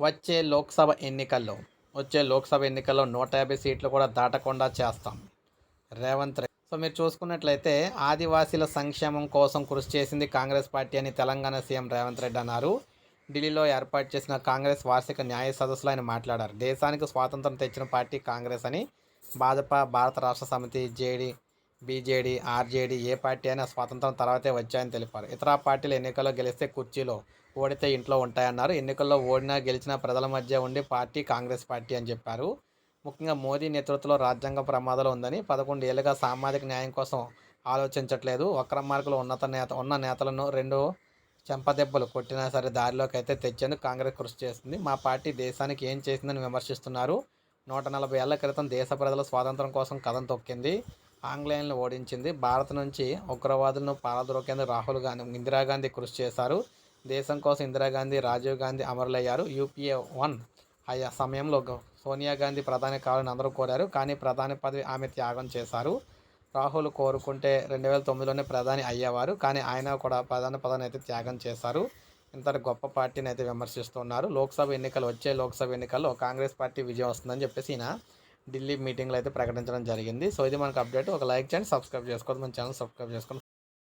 వచ్చే లోక్సభ ఎన్నికల్లో వచ్చే లోక్సభ ఎన్నికల్లో నూట యాభై సీట్లు కూడా దాటకుండా చేస్తాం. రేవంత్ రెడ్డి సో మీరు చూసుకున్నట్లయితే ఆదివాసీల సంక్షేమం కోసం కృషి చేసింది కాంగ్రెస్ పార్టీ అని తెలంగాణ సీఎం రేవంత్ రెడ్డి అన్నారు. ఢిల్లీలో ఏర్పాటు చేసిన కాంగ్రెస్ వార్షిక న్యాయ సదస్సులో ఆయన మాట్లాడారు. దేశానికి స్వాతంత్రం తెచ్చిన పార్టీ కాంగ్రెస్ అని Bhajapa Bharat Rashtra Samithi JD BJD RJD ఏ పార్టీ అయినా స్వాతంత్రం తర్వాతే వచ్చాయని తెలిపారు. ఇతర పార్టీలు ఎన్నికల్లో గెలిస్తే కుర్చీలో ఓడితే ఇంట్లో ఉంటాయన్నారు. ఎన్నికల్లో ఓడినా గెలిచినా ప్రజల మధ్య ఉండి పార్టీ కాంగ్రెస్ పార్టీ అని చెప్పారు. ముఖ్యంగా మోదీ నేతృత్వంలో రాజ్యాంగ ప్రమాదాలు ఉందని పదకొండు ఏళ్ళుగా సామాజిక న్యాయం కోసం ఆలోచించట్లేదు. వక్ర మార్కులు ఉన్నత నేత ఉన్న నేతలను రెండు చెంపదెబ్బలు కొట్టినా సరే దారిలోకి అయితే తెచ్చేందుకు కాంగ్రెస్ కృషి చేస్తుంది మా పార్టీ దేశానికి ఏం చేసిందని విమర్శిస్తున్నారు. నూట నలభై ఏళ్ళ క్రితం దేశ ప్రజల స్వాతంత్రం కోసం కథం తొక్కింది. ఆంగ్లేయులను ఓడించింది. భారత్ నుంచి ఉగ్రవాదులను పారద్రోకేందుకు రాహుల్ గాంధీ ఇందిరాగాంధీ కృషి చేశారు. దేశం కోసం ఇందిరాగాంధీ రాజీవ్ గాంధీ అమరులయ్యారు. యూపీఏ వన్ ఆయా సమయంలో సోనియా గాంధీ ప్రధాని కావాలని అందరూ కోరారు. కానీ ప్రధాని పదవి ఆమె త్యాగం చేశారు. రాహుల్ కోరుకుంటే రెండు వేల తొమ్మిదిలోనే ప్రధాని అయ్యేవారు. కానీ ఆయన కూడా ప్రధాని పదవిని అయితే త్యాగం చేశారు. ఇంతటి గొప్ప పార్టీని అయితే విమర్శిస్తున్నారు. లోక్సభ ఎన్నికలు వచ్చే లోక్సభ ఎన్నికల్లో కాంగ్రెస్ పార్టీ విజయం వస్తుందని చెప్పేసి ఈయన ఢిల్లీ మీటింగ్లో అయితే ప్రకటించడం జరిగింది. సో ఇది మనకు అప్డేట్. ఒక లైక్ చేయండి సబ్స్క్రైబ్ చేసుకోండి మన ఛానల్ సబ్స్క్రైబ్ చేసుకోండి.